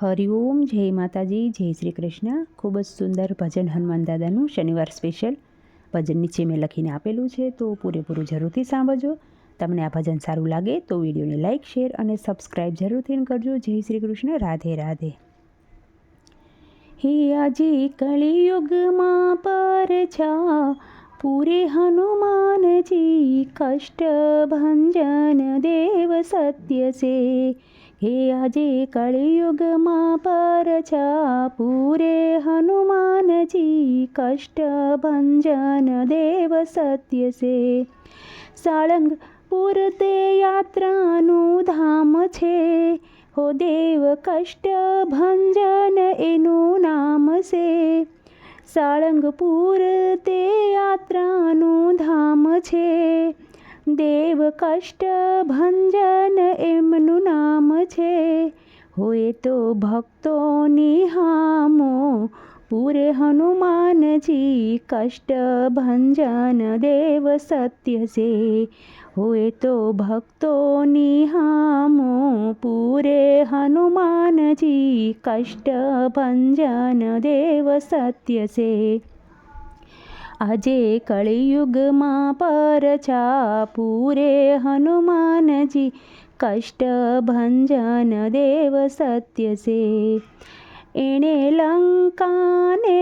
હરિઓમ જય માતાજી, જય શ્રી કૃષ્ણ. ખૂબ જ સુંદર ભજન હનુમાન દાદાનું શનિવાર સ્પેશિયલ. ભજન નીચે મેં લખીને આપેલું છે, તો પૂરેપૂરું જરૂરથી સાંભળજો. તમને આ ભજન સારું લાગે તો વિડીયોને લાઇક શેર અને સબસ્ક્રાઈબ જરૂરથી કરજો. જય શ્રી કૃષ્ણ, રાધે રાધે. હે આજે કળિયુગમાં પર છા પૂરે હનુમાનજી કષ્ટ ભંજન દેવ સત્ય છે હે આજે કળિયુગમાં પર છા પૂરે હનુમાનજી કષ્ટ ભંજન દેવ સત્ય છે સાળંગપુર તે યાત્રાનું ધામ છે હો દેવ કષ્ટ ભંજન એનું નામ છે સાળંગપુર તે યાત્રાનું ધામ છે. દેવ કષ્ટ ભંજન એમનું નામ છે. હોય તો ભક્તોની હામો પૂરે હનુમાનજી કષ્ટ ભંજન દેવ સત્ય છે. હોય તો ભક્તોની હામો પૂરે હનુમાનજી કષ્ટ ભંજન દેવ સત્ય છે. આજે કળિયુગમાં પરછા પૂરે હનુમાનજી કષ્ટ ભંજન દેવ સત્ય છે. એણે લંકાને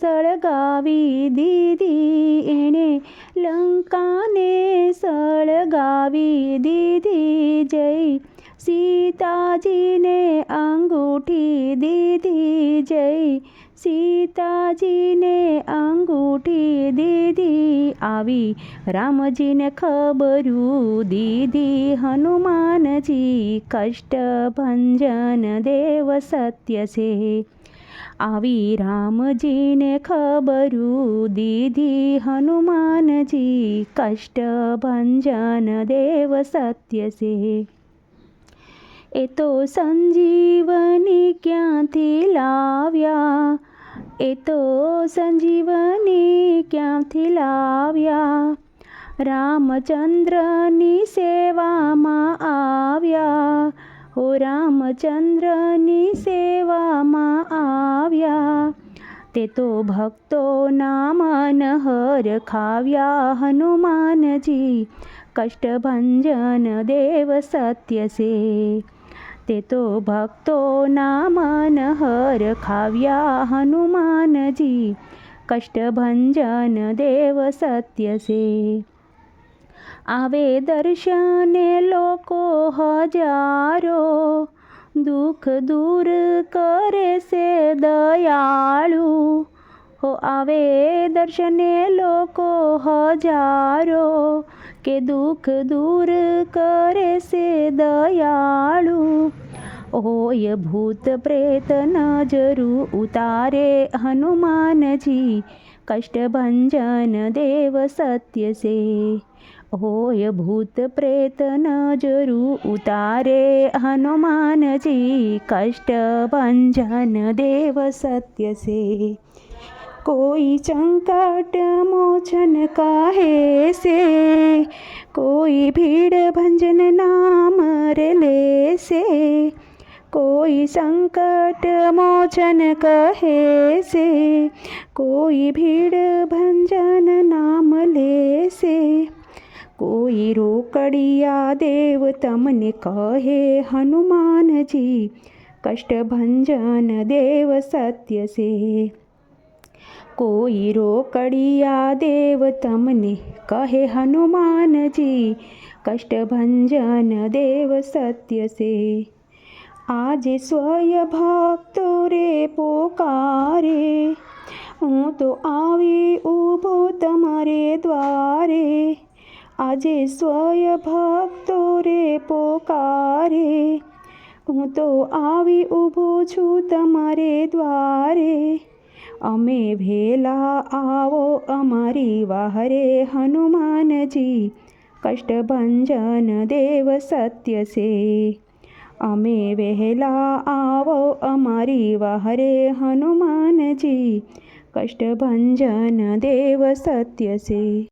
સળગાવી દીધી. એણે લંકાને સળગાવી દીધી. જય સીતાજીને અંગૂઠી દીધી. જય સીતાજીને દીધી આવી. રામજીને ખબરું દીધી હનુમાનજી. કષ્ટ ભંજન દેવ સત્ય છે. આવી રામજીને ખબરું દીધી હનુમાનજી. કષ્ટ ભંજન દેવ સત્ય છે. એ તો સંજીવની ક્યાંથી લાવ્યા? એ તો સંજીવની ક્યાંથી લાવ્યા? રામચંદ્રની સેવામાં આવ્યા. હો રામચંદ્રની સેવામાં આવ્યા. તે તો ભક્તોના મનહર ખાવ્યા. હનુમાનજી, કષ્ટભંજન દેવ સત્ય છે. તે તો ભક્તોના મનહર ખાવ્યા હનુમાનજી. કષ્ટભંજન દેવ સત્ય છે. આવે દર્શને લોકો હજારો. દુઃખ દૂર કરે છે દયાળુ. હો, આવે દર્શને લોકો હજારો. કે દુઃખ દૂર કરે છે દયાળુ. હોય ભૂત પ્રેત નજરું ઉતારે હનુમાનજી. કષ્ટભંજન દેવ સત્ય છે હોય ભૂત પ્રેત નજરું ઉતારે હનુમાનજી. કષ્ટભંજન દેવ સત્ય છે કોઈ સંકટ મોચન કહે છે કોઈ ભીડ ભંજન નામ રે લેશે કોઈ સંકટ મોચન કહે છે કોઈ ભીડ ભંજન નામ લેશે કોઈ રોકડિયા દેવ તમને કહે હનુમાનજી કષ્ટભંજન દેવ સત્ય છે કોઈ રોકડિયા દેવ તમને કહે હનુમાનજી, કષ્ટભંજન દેવ સત્ય છે. આજે સ્વય ભક્તો રે પોકારે, હું તો આવી ઊભો તમારે દ્વારે. આજે સ્વય ભક્તો રે પોકારે, હું તો આવી ઊભો છું તમારે દ્વારે. અમે ભેલા આવો અમારી વાહરે હનુમાનજી. કષ્ટભંજન દેવ સત્ય છે. અમે વહેલા આવો અમારી વાહરે હનુમાનજી. કષ્ટભંજન દેવ સત્ય છે.